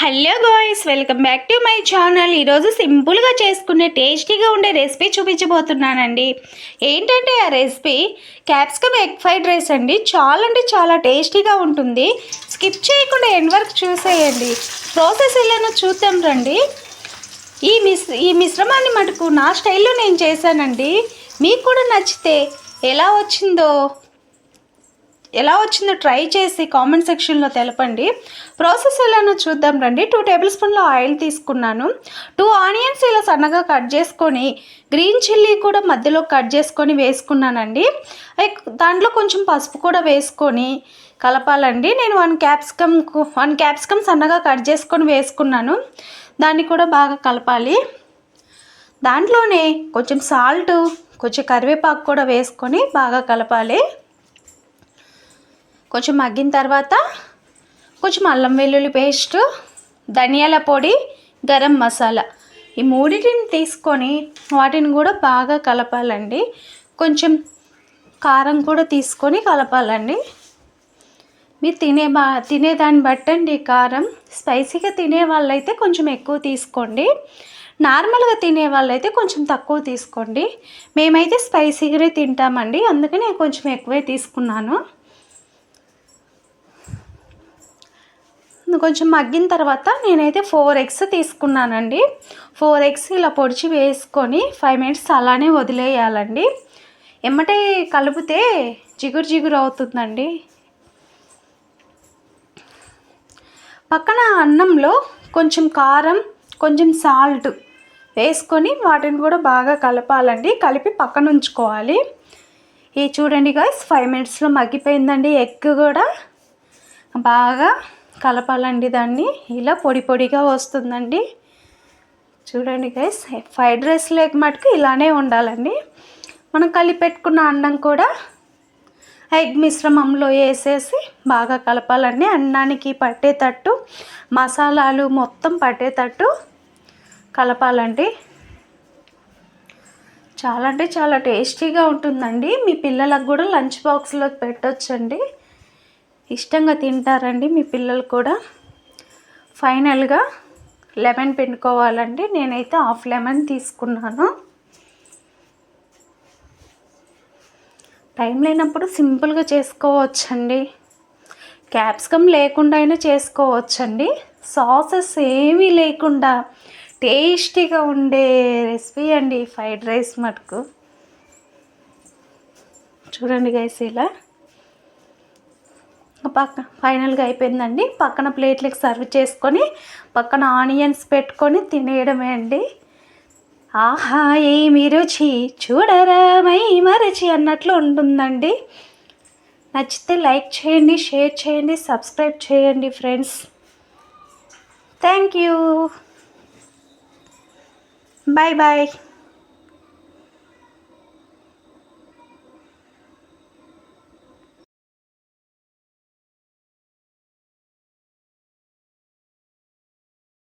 Hello boys welcome back to my channel. ఈరోజు సింపుల్గా చేసుకునే టేస్టీగా ఉండే రెసిపీ చూపించబోతున్నానండి. ఏంటంటే ఆ recipe capsicum egg fried rice అండి. చాలా అంటే చాలా టేస్టీగా ఉంటుంది. స్కిప్ చేయకుండా ఎండ్ వరకు చూసేయండి. ప్రాసెస్ ఎలానో చూద్దాం రండి. ఈ మిశ్ర ఈ మిశ్రమాన్ని మటుకు నా స్టైల్లో నేను చేశానండి. మీకు కూడా నచ్చితే ఎలా వచ్చిందో ఎలా వచ్చిందో ట్రై చేసి కామెంట్ సెక్షన్లో తెలపండి. ప్రాసెస్ ఎలానో చూద్దాం రండి. టూ టేబుల్ స్పూన్ల ఆయిల్ తీసుకున్నాను. టూ ఆనియన్స్ ఇలా సన్నగా కట్ చేసుకొని గ్రీన్ చిల్లీ కూడా మధ్యలో కట్ చేసుకొని వేసుకున్నానండి. లైక్ దాంట్లో కొంచెం పసుపు కూడా వేసుకొని కలపాలండి. నేను వన్ క్యాప్సికమ్ వన్ క్యాప్సికమ్ సన్నగా కట్ చేసుకొని వేసుకున్నాను. దాన్ని కూడా బాగా కలపాలి. దాంట్లోనే కొంచెం సాల్ట్ కొంచెం కరివేపాకు కూడా వేసుకొని బాగా కలపాలి. కొంచెం మగ్గిన తర్వాత కొంచెం అల్లం వెల్లుల్లి పేస్ట్ ధనియాల పొడి గరం మసాలా. ఈ మూడింటిని తీసుకొని వాటిని కూడా బాగా కలపాలండి. కొంచెం కారం కూడా తీసుకొని కలపాలండి. మీరు తినే బా తినేదాన్ని బట్టండి కారం. స్పైసీగా తినే వాళ్ళైతే కొంచెం ఎక్కువ తీసుకోండి. నార్మల్గా తినే వాళ్ళైతే కొంచెం తక్కువ తీసుకోండి. మేమైతే స్పైసీగానే తింటామండి. అందుకని నేను కొంచెం ఎక్కువే తీసుకున్నాను. కొంచెం మగ్గిన తర్వాత నేనైతే ఫోర్ ఎగ్స్ తీసుకున్నానండి. ఫోర్ ఎగ్స్ ఇలా పొడిచి వేసుకొని ఫైవ్ మినిట్స్ అలానే వదిలేయాలండి. ఎమ్మటే కలిపితే జిగురు జిగురు అవుతుందండి. పక్కన అన్నంలో కొంచెం కారం కొంచెం సాల్ట్ వేసుకొని వాటిని కూడా బాగా కలపాలండి. కలిపి పక్కన ఉంచుకోవాలి. ఇది చూడండి గాయస్ ఫైవ్ మినిట్స్లో మగ్గిపోయిందండి. ఎగ్ కూడా బాగా కలపాలండి దాన్ని. ఇలా పొడి పొడిగా వస్తుందండి. చూడండి గైస్ ఫ్రైడ్ రైస్ లేక మటుకు ఇలానే ఉండాలండి. మనం కలిపెట్టుకున్న అన్నం కూడా ఎగ్ మిశ్రమంలో వేసేసి బాగా కలపాలండి. అన్నానికి పట్టేటట్టు మసాలాలు మొత్తం పట్టేటట్టు కలపాలండి. చాలా అంటే చాలా టేస్టీగా ఉంటుందండి. మీ పిల్లలకు కూడా లంచ్ బాక్స్లో పెట్టొచ్చండి. ఇష్టంగా తింటారండి మీ పిల్లలు కూడా. ఫైనల్గా లెమన్ పిండుకోవాలండి. నేనైతే హాఫ్ లెమన్ తీసుకున్నాను. టైం లేనప్పుడు సింపుల్గా చేసుకోవచ్చండి. క్యాప్సికమ్ లేకుండా అయినా చేసుకోవచ్చండి. సాసెస్ ఏమీ లేకుండా టేస్టీగా ఉండే రెసిపీ అండి ఫ్రైడ్ రైస్ మటుకు. చూడండి గైస్ ఇలా. పక్క ఫైనల్గా అయిపోయిందండి. పక్కన ప్లేట్లకి సర్వ్ చేసుకొని పక్కన ఆనియన్స్ పెట్టుకొని తినేయడమే అండి. ఆహా ఏమి రుచి? చూడరా మై మరచి అన్నట్లు ఉంటుందండి. నచ్చితే లైక్ చేయండి షేర్ చేయండి సబ్స్క్రైబ్ చేయండి friends. Thank you. Bye bye.